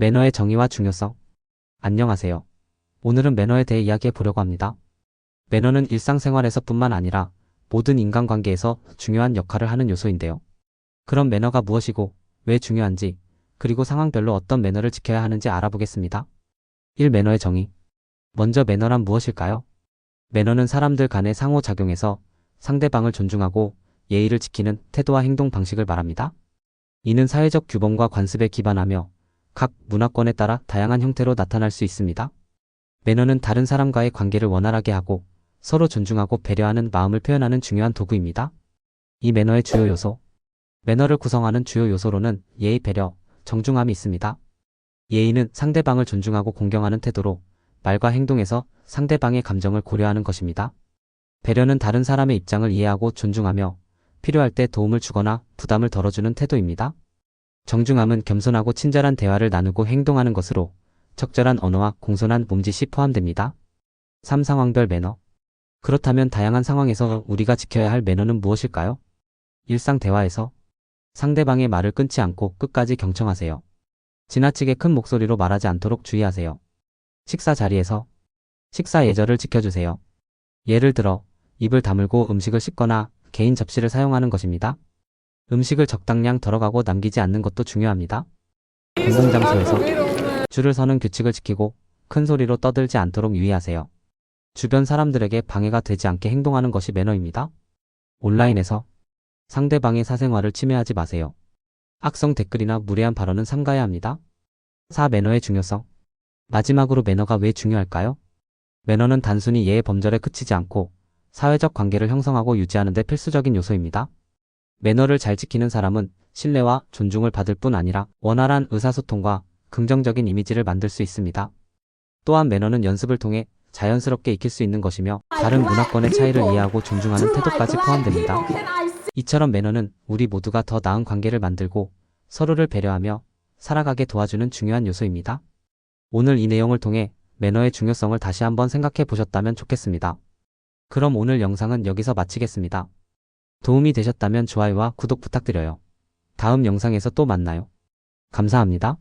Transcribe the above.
매너의 정의와 중요성. 안녕하세요. 오늘은 매너에 대해 이야기해 보려고 합니다. 매너는 일상생활에서뿐만 아니라 모든 인간관계에서 중요한 역할을 하는 요소인데요. 그럼 매너가 무엇이고 왜 중요한지 그리고 상황별로 어떤 매너를 지켜야 하는지 알아보겠습니다. 1. 매너의 정의. 먼저 매너란 무엇일까요? 매너는 사람들 간의 상호작용에서 상대방을 존중하고 예의를 지키는 태도와 행동 방식을 말합니다. 이는 사회적 규범과 관습에 기반하며 각 문화권에 따라 다양한 형태로 나타날 수 있습니다. 매너는 다른 사람과의 관계를 원활하게 하고 서로 존중하고 배려하는 마음을 표현하는 중요한 도구입니다. 이 매너의 주요 요소. 매너를 구성하는 주요 요소로는 예의, 배려, 정중함이 있습니다. 예의는 상대방을 존중하고 공경하는 태도로 말과 행동에서 상대방의 감정을 고려하는 것입니다. 배려는 다른 사람의 입장을 이해하고 존중하며 필요할 때 도움을 주거나 부담을 덜어주는 태도입니다. 정중함은 겸손하고 친절한 대화를 나누고 행동하는 것으로 적절한 언어와 공손한 몸짓이 포함됩니다. 3. 상황별 매너. 그렇다면 다양한 상황에서 우리가 지켜야 할 매너는 무엇일까요? 일상 대화에서 상대방의 말을 끊지 않고 끝까지 경청하세요. 지나치게 큰 목소리로 말하지 않도록 주의하세요. 식사 자리에서 식사 예절을 지켜주세요. 예를 들어 입을 다물고 음식을 씹거나 개인 접시를 사용하는 것입니다. 음식을 적당량 덜어가고 남기지 않는 것도 중요합니다. 공공장소에서 줄을 서는 규칙을 지키고 큰 소리로 떠들지 않도록 유의하세요. 주변 사람들에게 방해가 되지 않게 행동하는 것이 매너입니다. 온라인에서 상대방의 사생활을 침해하지 마세요. 악성 댓글이나 무례한 발언은 삼가야 합니다. 4. 매너의 중요성. 마지막으로 매너가 왜 중요할까요? 매너는 단순히 예의 범절에 그치지 않고 사회적 관계를 형성하고 유지하는 데 필수적인 요소입니다. 매너를 잘 지키는 사람은 신뢰와 존중을 받을 뿐 아니라 원활한 의사소통과 긍정적인 이미지를 만들 수 있습니다. 또한 매너는 연습을 통해 자연스럽게 익힐 수 있는 것이며 다른 문화권의 차이를 이해하고 존중하는 태도까지 포함됩니다. 이처럼 매너는 우리 모두가 더 나은 관계를 만들고 서로를 배려하며 살아가게 도와주는 중요한 요소입니다. 오늘 이 내용을 통해 매너의 중요성을 다시 한번 생각해 보셨다면 좋겠습니다. 그럼 오늘 영상은 여기서 마치겠습니다. 도움이 되셨다면 좋아요와 구독 부탁드려요. 다음 영상에서 또 만나요. 감사합니다.